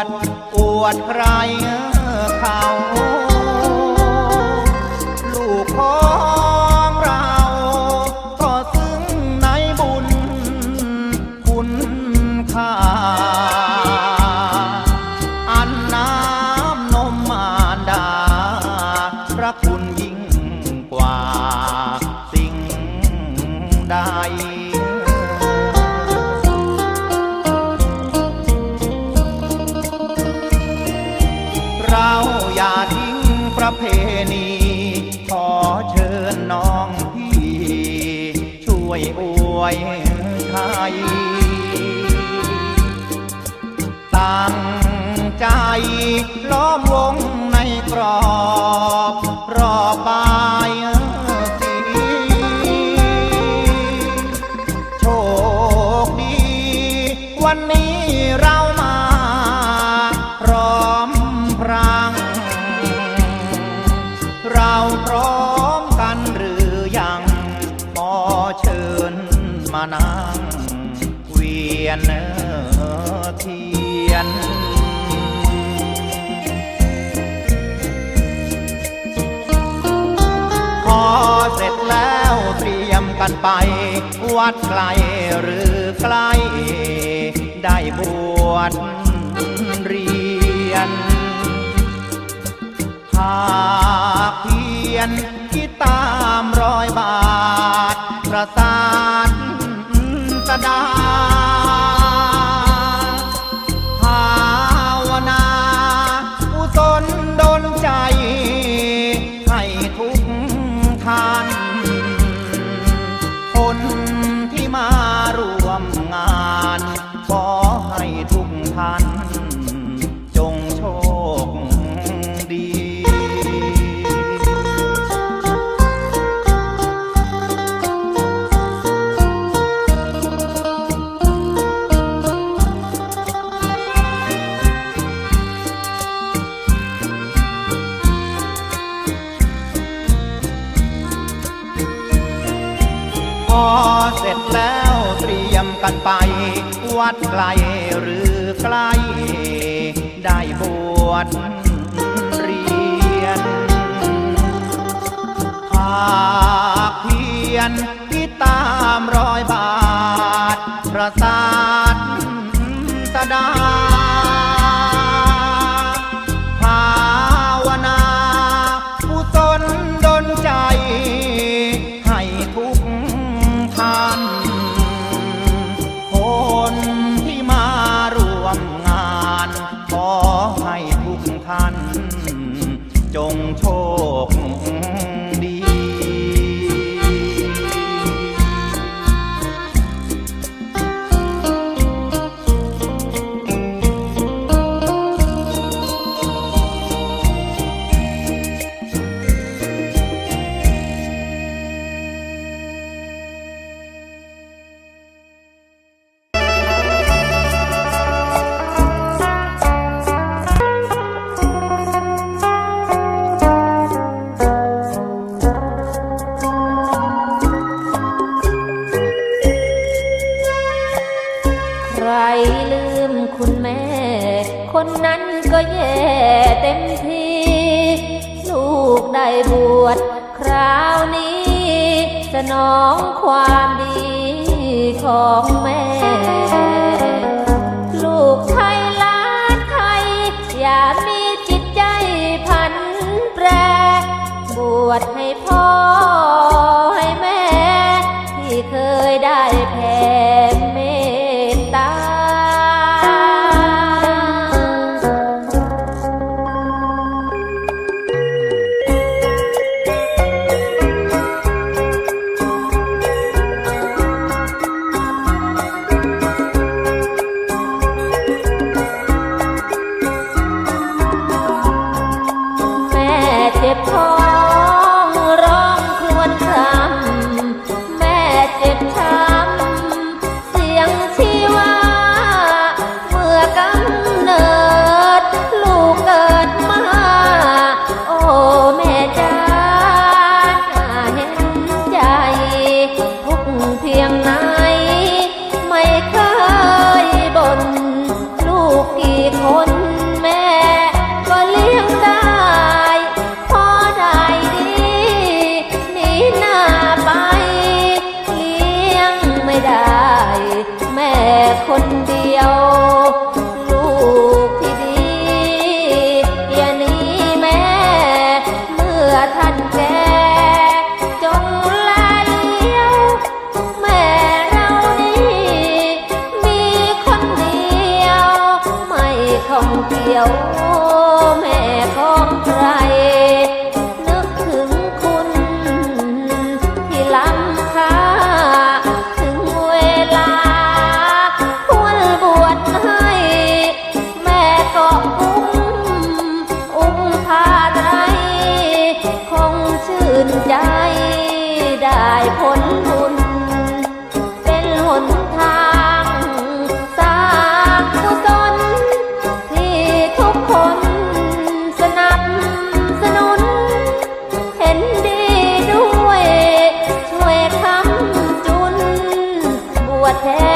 เราได้บวชอวดใครเขา เราอย่าทิ้งประเพณี ขอเชิญน้องพี่ ช่วยอวยไทยตั้งใจล้อมวงในกรอบรอบบ้าน พรังเราพร้อมกันหรือยังขอเชิญมานั่งเวียนเทียน พอเสร็จแล้วเตรียมกันไป วัดไกลหรือใกล้ได้บวช ภาคเพียน พอเสร็จแล้วเตรียมกันไป วัดไกลหรือใกล้ได้บวช คนนั้นก็แย่เต็มทีลูกได้บวชคราวนี้ สนองความดีของแม่ ลูกไทยล้านไทย อย่ามีจิตใจพันแปรบวชให้พ่อ ท่อ what